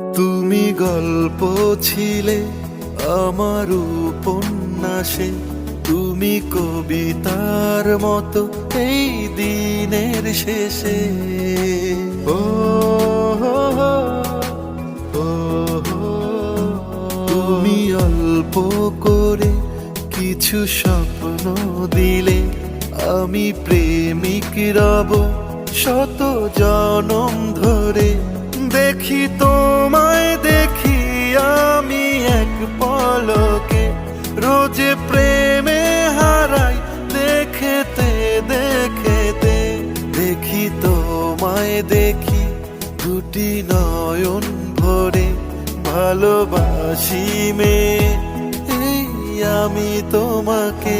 তুমি গল্প ছিলে আমার উপন্যাসে, তুমি কবিতার মতো এই দিনের শেষে ও। তুমি অল্প করে কিছু স্বপ্ন দিলে, আমি প্রেমিক রব শত জনম ধরে দেখি তোমায় রোজে প্রেমে হারাই, দেখেতে দেখেতে, দেখি তোমায় দেখি। দুটি নয়ন ভরে ভালোবাসি মে, এই আমি তোমাকে